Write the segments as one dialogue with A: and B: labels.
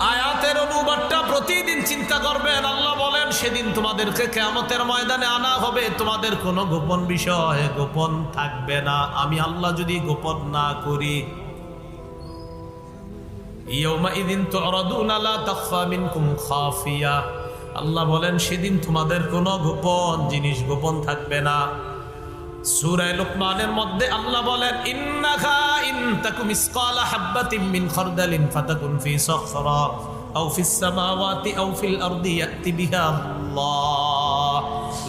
A: আয়াতের অনুবাদটা প্রতিদিন চিন্তা করবেন। আল্লাহ বলেন, সেদিন তোমাদেরকে কেয়ামতের ময়দানে আনা হবে। তোমাদের কোনো গোপন বিষয় গোপন থাকবে না। আমি আল্লাহ যদি গোপন না করি আল্লাহ বলেন, সেদিন তোমাদের কোনো গোপন জিনিস গোপন থাকবে না। সূরা লুকমানের মধ্যে আল্লাহ বলেন ইন তাকুম ইসকালা হাববাতিন মিন খারদালিন ফাতাকুন ফি সাখরা আও ফিস সামাওয়াতি আও ফিল আরদি ইয়াতি বিহা আল্লাহ।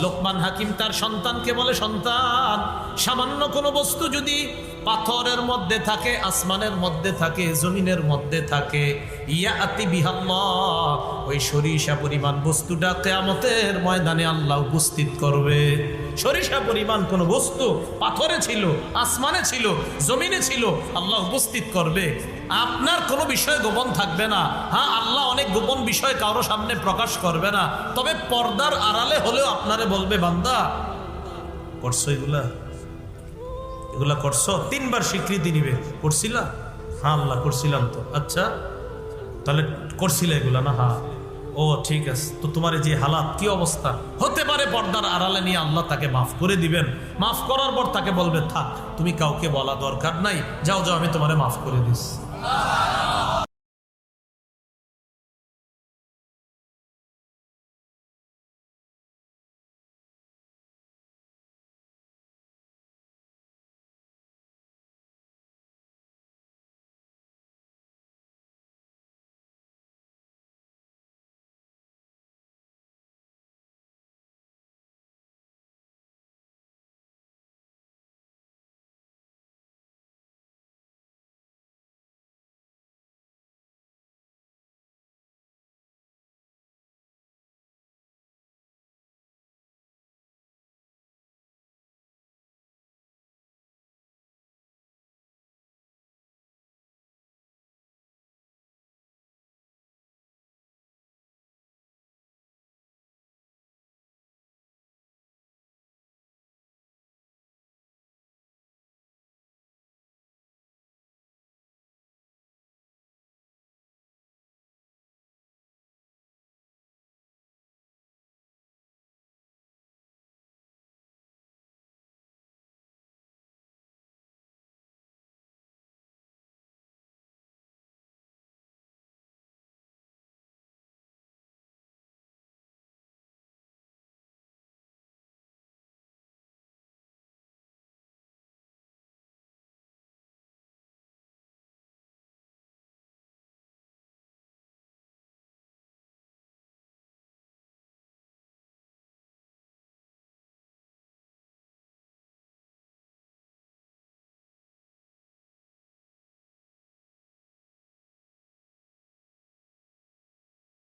A: লোকমান হাকিম তার সন্তানকে বলে, সন্তান, সামান্য কোনো বস্তু যদি পাথরের মধ্যে থাকে, আসমানের মধ্যে থাকে, জমিনের মধ্যে থাকে ইয়া আতি বিহাল্লাহ। ওই সরিষা পরিমাণ বস্তুটা কেয়ামতের ময়দানে আল্লাহ উপস্থিত করবে। সরিষা পরিমাণ কোনো বস্তু পাথরে ছিল, আসমানে ছিল, জমিনে ছিল, আল্লাহ উপস্থিত করবে। আপনার কোনো বিষয় গোপন থাকবে না। হ্যাঁ আল্লাহ অনেক গোপন বিষয় কারও সামনে প্রকাশ করবে না। তবে পর্দার আড়ালে হলেও আপনারে বলবে, বান্দা করছ এগুলা? এগুলা করছ? তিনবার স্বীকৃতি নিবে। করছিলা হ্যাঁ আল্লাহ করছিলাম তো। আচ্ছা তাহলে করছিলে এগুলা? না, হা। ও, ঠিক আছে। তো তোমার যে হালাত, কি অবস্থা? হতে পারে পর্দার আড়ালে নিয়ে আল্লাহ তাকে মাফ করে দিবেন। মাফ করার পর তাকে বলবে, থাক, তুমি কাউকে বলা দরকার নাই। যাও যাও, আমি তোমারে মাফ করে দিস।